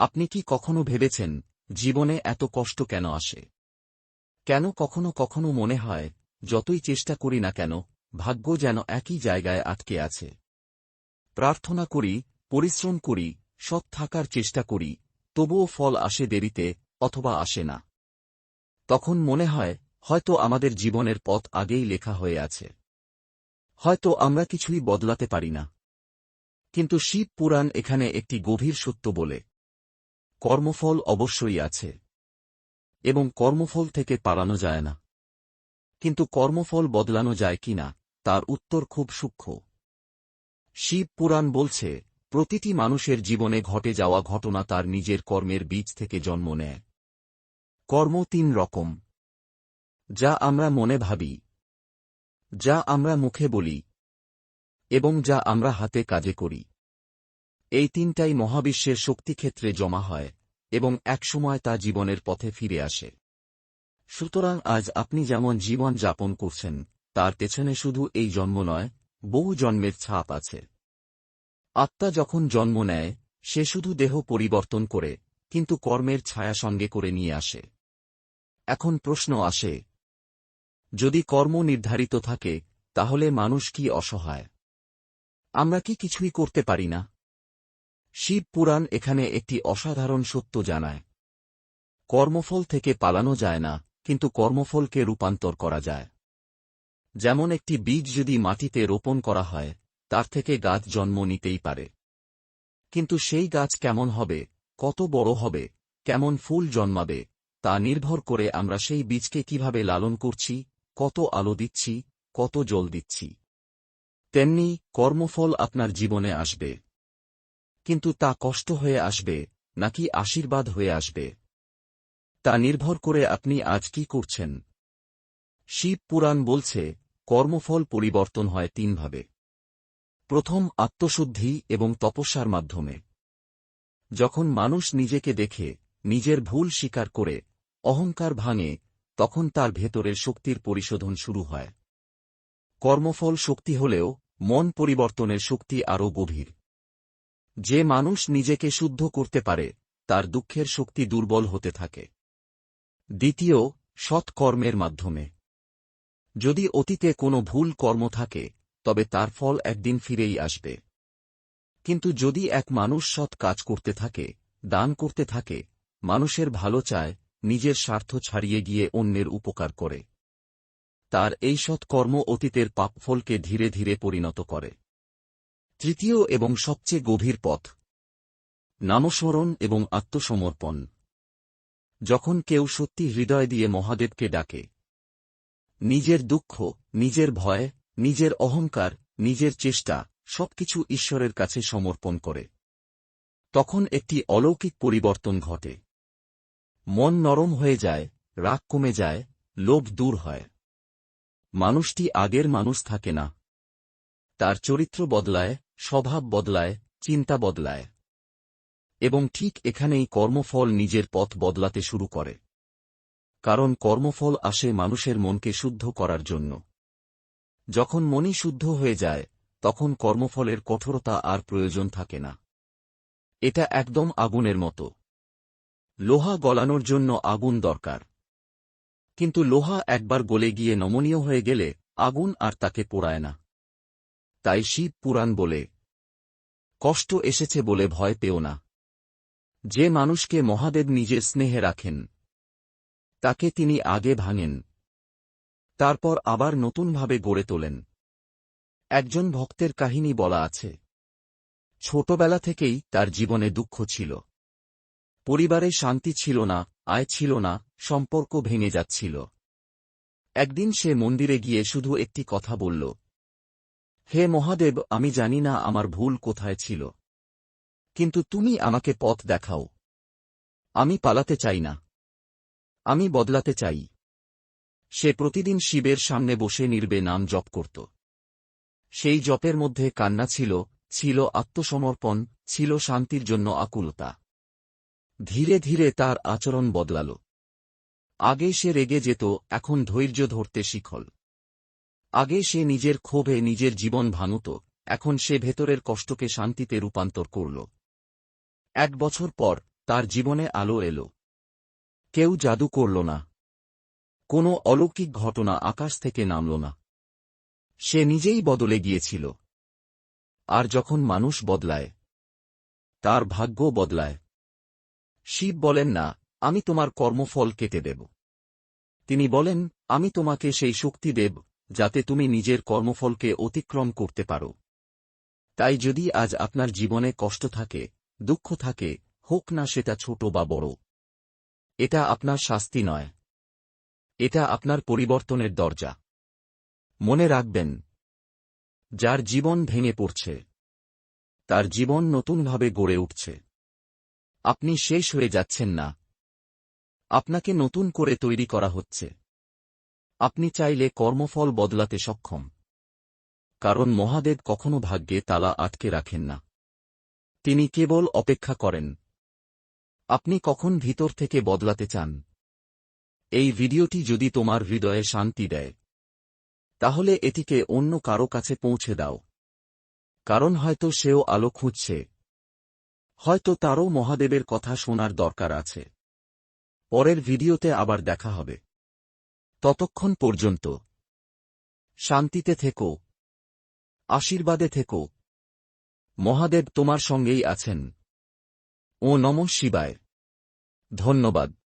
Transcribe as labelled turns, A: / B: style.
A: আপনি কি কখনো ভেবেছেন, জীবনে এত কষ্ট কেন আসে? কেন কখনো কখনো মনে হয়, যতই চেষ্টা করি না কেন, ভাগ্য যেন একই জায়গায় আটকে আছে। প্রার্থনা করি, পরিশ্রম করি, সৎ থাকার চেষ্টা করি, তবুও ফল আসে দেরিতে, অথবা আসে না। তখন মনে হয়, হয়তো আমাদের জীবনের পথ আগেই লেখা হয়ে আছে। হয়তো আমরা কিছুই বদলাতে পারি না। কিন্তু শিব পুরাণ এখানে একটি গভীর সত্য বলে কর্মফল অবশ্যই আছে। এবং কর্মফল থেকে পালানো যায় না। কিন্তু কর্মফল বদলানো যায় কিনা তার উত্তর খুব সূক্ষ্ম। শিব পুরাণ বলছে, প্রতিটি মানুষের জীবনে ঘটে যাওয়া ঘটনা তার নিজের কর্মের বীজ থেকে জন্ম নেয়। কর্ম তিন রকম। যা আমরা মনে ভাবি, যা আমরা মুখে বলি, এবং যা আমরা হাতে কাজে করি। এই তিনটাই মহাবিশ্বের শক্তিক্ষেত্রে জমা হয়, এবং একসময় তা জীবনের পথে ফিরে আসে। সুতরাং আজ আপনি যেমন জীবন যাপন করছেন, তার পেছনে শুধু এই জন্ম নয়, বহু জন্মের ছাপ আছে। আত্মা যখন জন্ম নেয়, সে শুধু দেহ পরিবর্তন করে, কিন্তু কর্মের ছায়া সঙ্গে করে নিয়ে আসে। এখন প্রশ্ন আসে, যদি কর্ম নির্ধারিত থাকে, তাহলে মানুষ কি অসহায়? আমরা কি কিছুই করতে পারি না? শিব পুরাণ এখানে একটি অসাধারণ সত্য জানায়। কর্মফল থেকে পালানো যায় না, কিন্তু কর্মফলকে রূপান্তর করা যায়। যেমন একটি বীজ যদি মাটিতে রোপণ করা হয়, তার থেকে গাছ জন্ম নিতেই পারে। কিন্তু সেই গাছ কেমন হবে, কত বড় হবে, কেমন ফুল জন্মাবে, তা নির্ভর করে আমরা সেই বীজকে কীভাবে লালন করছি, কত আলো দিচ্ছি, কত জল দিচ্ছি। তেমনি কর্মফল আপনার জীবনে আসবে। কিন্তু তা কষ্ট হয়ে আসবে, নাকি আশীর্বাদ হয়ে আসবে? তা নির্ভর করে আপনি আজ কি করছেন। শিব পুরাণ বলছে, কর্মফল পরিবর্তন হয় তিনভাবে। প্রথম, আত্মশুদ্ধি এবং তপস্যার মাধ্যমে। যখন মানুষ নিজেকে দেখে, নিজের ভুল স্বীকার করে, অহংকার ভাঙে, তখন তার ভেতরের শক্তির পরিশোধন শুরু হয়। কর্মফল শক্তি হলেও, মন পরিবর্তনের শক্তি আরও গভীর। যে মানুষ নিজেকে শুদ্ধ করতে পারে, তার দুঃখের শক্তি দুর্বল হতে থাকে। দ্বিতীয় সৎ কর্মের মাধ্যমে। যদি অতীতে কোনো ভুল কর্ম থাকে, তবে তার ফল একদিন ফিরেই আসবে। কিন্তু যদি এক মানুষ সৎ কাজ করতে থাকে, দান করতে থাকে, মানুষের ভালো চায়, নিজের স্বার্থ ছাড়িয়ে গিয়ে অন্যের উপকার করে। তার এই সৎকর্ম অতীতের পাপফলকে ধীরে ধীরে পরিণত করে। তৃতীয় এবং সবচেয়ে গভীর পথ। নামস্মরণ এবং আত্মসমর্পণ। যখন কেউ সত্যি হৃদয় দিয়ে মহাদেবকে ডাকে, নিজের দুঃখ, নিজের ভয়, নিজের অহংকার, নিজের চেষ্টা, সবকিছু ঈশ্বরের কাছে সমর্পণ করে। তখন একটি অলৌকিক পরিবর্তন ঘটে। মন নরম হয়ে যায়, রাগ কমে যায়, লোভ দূর হয়। মানুষটি আগের মানুষ থাকে না। তার চরিত্র বদলায় স্বভাব বদলায়, চিন্তা বদলায়। এবং ঠিক এখানেই কর্মফল নিজের পথ বদলাতে শুরু করে। কারণ কর্মফল আসে মানুষের মনকে শুদ্ধ করার জন্য। যখন মনই শুদ্ধ হয়ে যায়, তখন কর্মফলের কঠোরতা আর প্রয়োজন থাকে না। এটা একদম আগুনের মতো। লোহা গলানোর জন্য আগুন দরকার। কিন্তু লোহা একবার গলে গিয়ে নমনীয় হয়ে গেলে আগুন আর তাকে পোড়ায় না। তাই শিব পুরাণ বলে। কষ্ট এসেছে বলে ভয় পেও না। যে মানুষকে মহাদেব নিজের স্নেহে রাখেন, তাকে তিনি আগে ভাঙেন, তারপর আবার নতুনভাবে গড়ে তোলেন। একজন ভক্তের কাহিনী বলা আছে, ছোটবেলা থেকেই তার জীবনে দুঃখ ছিল। পরিবারে শান্তি ছিল না, আয় ছিল না, সম্পর্ক ভেঙে যাচ্ছিল। একদিন সে মন্দিরে গিয়ে শুধু একটি কথা বলল হে মহাদেব, আমি জানি না আমার ভুল কোথায় ছিল। কিন্তু তুমি আমাকে পথ দেখাও। আমি পালাতে চাই না। আমি বদলাতে চাই। সে প্রতিদিন শিবের সামনে বসে নির্বে নাম জপ করত। সেই জপের মধ্যে কান্না ছিল ছিল আত্মসমর্পণ, ছিল শান্তির জন্য আকুলতা। ধীরে ধীরে তার আচরণ বদলাল। আগে সে রেগে যেত, এখন ধৈর্য ধরতে শিখল। আগে সে নিজের ক্ষোভে নিজের জীবন ভাঙত, এখন সে ভেতরের কষ্টকে শান্তিতে রূপান্তর করল। এক বছর পর, তার জীবনে আলো এলো। কেউ জাদু করল না। কোনো অলৌকিক ঘটনা আকাশ থেকে নামল না। সে নিজেই বদলে গিয়েছিল। আর যখন মানুষ বদলায়, তার ভাগ্য বদলায়। শিব বলেন, না, আমি তোমার কর্মফল কেটে দেব। তিনি বলেন, আমি তোমাকে সেই শক্তি দেব যাতে তুমি নিজের কর্মফলকে অতিক্রম করতে পারো। তাই যদি আজ আপনার জীবনে কষ্ট থাকে, দুঃখ থাকে, হোক না সেটা ছোট বা বড়। এটা আপনার শাস্তি নয়। এটা আপনার পরিবর্তনের দরজা। মনে রাখবেন, যার জীবন ভেঙে পড়ছে, তার জীবন নতুনভাবে গড়ে উঠছে। আপনি শেষ হয়ে যাচ্ছেন না। আপনাকে নতুন করে তৈরি করা হচ্ছে। আপনি চাইলে কর্মফল বদলাতে সক্ষম। কারণ মহাদেব কখনো ভাগ্যে তালা আটকে রাখেন না। তিনি কেবল অপেক্ষা করেন। আপনি কখন ভিতর থেকে বদলাতে চান? এই ভিডিওটি যদি তোমার হৃদয়ে শান্তি দেয়, তাহলে এটিকে অন্য কারও কাছে পৌঁছে দাও। কারণ হয়তো সেও আলো খুঁজছে। হয়তো তারও মহাদেবের কথা শোনার দরকার আছে। পরের ভিডিওতে আবার দেখা হবে। ততক্ষণ পর্যন্ত। শান্তিতে থেকো। আশীর্বাদে থেকো। মহাদেব তোমার সঙ্গেই আছেন। ও নম শিবায়। ধন্যবাদ।